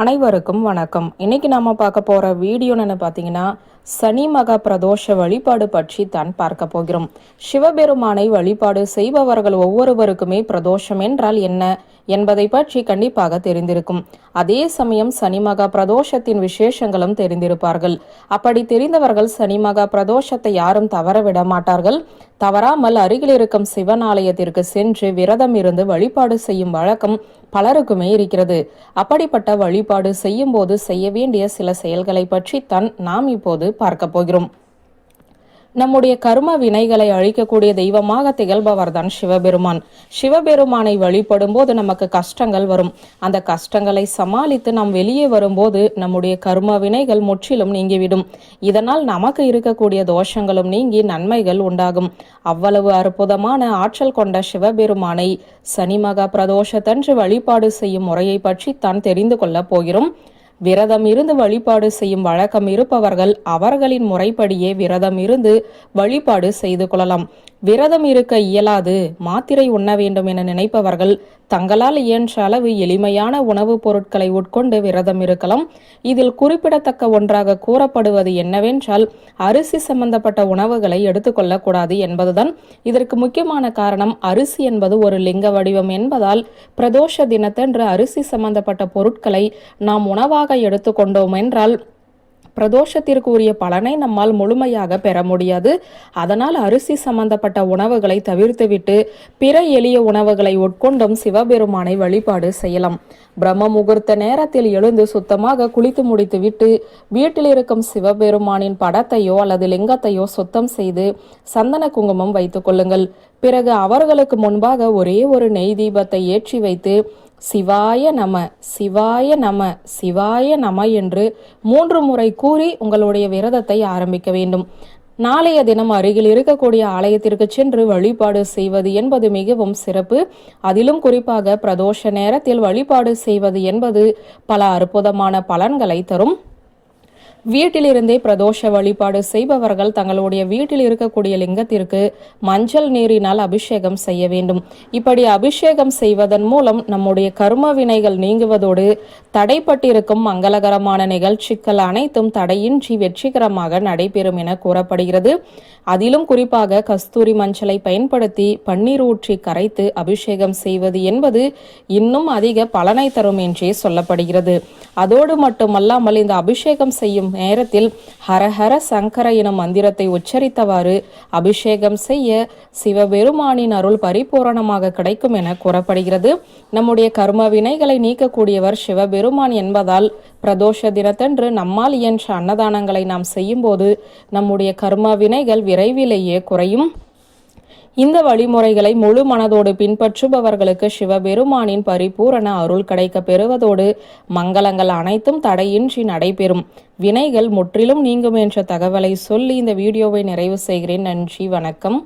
அனைவருக்கும் வணக்கம். இன்னைக்கு நாம பார்க்க போற வீடியோன்னு பார்த்தீங்கன்னா சனி மகா பிரதோஷ வழிபாடு பற்றி தான் பார்க்க போகிறோம். சிவபெருமானை வழிபாடு செய்பவர்கள் ஒவ்வொருவருக்குமே பிரதோஷம் என்றால் என்ன என்பதை பற்றி கண்டிப்பாக தெரிந்திருக்கும். அதே சமயம் சனி மகா பிரதோஷத்தின் விசேஷங்களும் தெரிந்திருப்பார்கள். அப்படி தெரிந்தவர்கள் சனி மகா பிரதோஷத்தை யாரும் தவற விட மாட்டார்கள். தவறாமல் அருகில் இருக்கும் சிவன் ஆலயத்திற்கு சென்று விரதம் இருந்து வழிபாடு செய்யும் வழக்கம் பலருக்குமே இருக்கிறது. அப்படிப்பட்ட வழிபாடு செய்யும் போது செய்ய வேண்டிய சில செயல்களை பற்றித்தான் நாம் இப்போது பார்க்க போகிறோம். நம்முடைய கர்ம வினைகளை அழிக்கக்கூடிய தெய்வமாக திகழ்பவர் தான் சிவபெருமான். சிவபெருமானை வழிபடும் போது நமக்கு கஷ்டங்கள் வரும். அந்த கஷ்டங்களை சமாளித்து நாம் வெளியே வரும்போது நம்முடைய கர்ம வினைகள் முற்றிலும் நீங்கிவிடும். இதனால் நமக்கு இருக்கக்கூடிய தோஷங்களும் நீங்கி நன்மைகள் உண்டாகும். அவ்வளவு அற்புதமான ஆற்றல் கொண்ட சிவபெருமானை சனி மகா பிரதோஷத்தன்று வழிபாடு செய்யும் முறையை பற்றி தான் தெரிந்து கொள்ளப் போகிறோம். விரதம் இருந்து வழிபாடு செய்யும் வழக்கம் இருப்பவர்கள் அவர்களின் முறைப்படியே விரதம் இருந்து வழிபாடு செய்து கொள்ளலாம். விரதம் இருக்க இயலாது. மாத்திரை உண்ண வேண்டும் என நினைப்பவர்கள் தங்களால் இயன்ற அளவு எளிமையான உணவுப் பொருட்களை உட்கொண்டு விரதம் இருக்கலாம். இதில் குறிப்பிடத்தக்க ஒன்றாக கூறப்படுவது என்னவென்றால் அரிசி சம்பந்தப்பட்ட உணவுகளை எடுத்துக்கொள்ளக்கூடாது என்பதுதான். இதற்கு முக்கியமான காரணம் அரிசி என்பது ஒரு லிங்க வடிவம் என்பதால் பிரதோஷ தினத்தன்று அரிசி சம்பந்தப்பட்ட பொருட்களை நாம் உணவாக எடுத்துக்கொண்டோம் என்றால் பிரதோஷத்திற்கு உரிய பலனை நம்மால் முழுமையாக பெற முடியாது. அதனால் அரிசி சம்பந்தப்பட்ட உணவுகளை தவிர்த்துவிட்டு பிற எளிய உணவுகளை உட்கொண்டும் சிவபெருமானை வழிபாடு செய்யலாம். பிரம்ம முகூர்த்த நேரத்தில் எழுந்து சுத்தமாக குளித்து முடித்துவிட்டு வீட்டில் இருக்கும் சிவபெருமானின் படத்தையோ அல்லது லிங்கத்தையோ சுத்தம் செய்து சந்தன குங்குமம் வைத்துக் கொள்ளுங்கள். பிறகு அவர்களுக்கு முன்பாக ஒரே ஒரு நெய் தீபத்தை ஏற்றி வைத்து சிவாய நம சிவாய நம சிவாய நம என்று மூன்று முறை கூறி உங்களுடைய விரதத்தை ஆரம்பிக்க வேண்டும். நாளைய தினம் அருகில் இருக்கக்கூடிய ஆலயத்திற்கு சென்று வழிபாடு செய்வது என்பது மிகவும் சிறப்பு. அதிலும் குறிப்பாக பிரதோஷ நேரத்தில் வழிபாடு செய்வது என்பது பல அற்புதமான பலன்களை தரும். வீட்டிலிருந்தே பிரதோஷ வழிபாடு செய்பவர்கள் தங்களுடைய வீட்டில் இருக்கக்கூடிய லிங்கத்திற்கு மஞ்சள் நீரினால் அபிஷேகம் செய்ய வேண்டும். இப்படி அபிஷேகம் செய்வதன் மூலம் நம்முடைய கர்ம வினைகள் நீங்குவதோடு தடைப்பட்டிருக்கும் மங்களகரமான நிகழ்ச்சிகள் அனைத்தும் தடையின்றி வெற்றிகரமாக நடைபெறும் என கூறப்படுகிறது. அதிலும் குறிப்பாக கஸ்தூரி மஞ்சளை பயன்படுத்தி பன்னீர் ஊற்றி கரைத்து அபிஷேகம் செய்வது என்பது இன்னும் அதிக பலனை தரும் என்றே சொல்லப்படுகிறது. அதோடு மட்டுமல்லாமல் இந்த அபிஷேகம் செய்யும் நேரத்தில் ஹரஹர சங்கர எனும் மந்திரத்தை உச்சரித்தவாறு அபிஷேகம் செய்ய சிவபெருமானின் அருள் பரிபூரணமாக கிடைக்கும் என கூறப்படுகிறது. நம்முடைய கர்ம வினைகளை நீக்கக்கூடியவர் சிவபெருமான் என்பதால் பிரதோஷ தினத்தன்று நம்மால் இயன்ற அன்னதானங்களை நாம் செய்யும்போது நம்முடைய கர்ம வினைகள் விரைவிலேயே குறையும். இந்த வழிமுறைகளை முழு மனதோடு பின்பற்றுபவர்களுக்கு சிவபெருமானின் பரிபூரண அருள் கிடைக்க பெறுவதோடு மங்களங்கள் அனைத்தும் தடையின்றி நடைபெறும். வினைகள் முற்றிலும் நீங்கும் என்ற தகவலை சொல்லி இந்த வீடியோவை நிறைவு செய்கிறேன். நன்றி வணக்கம்.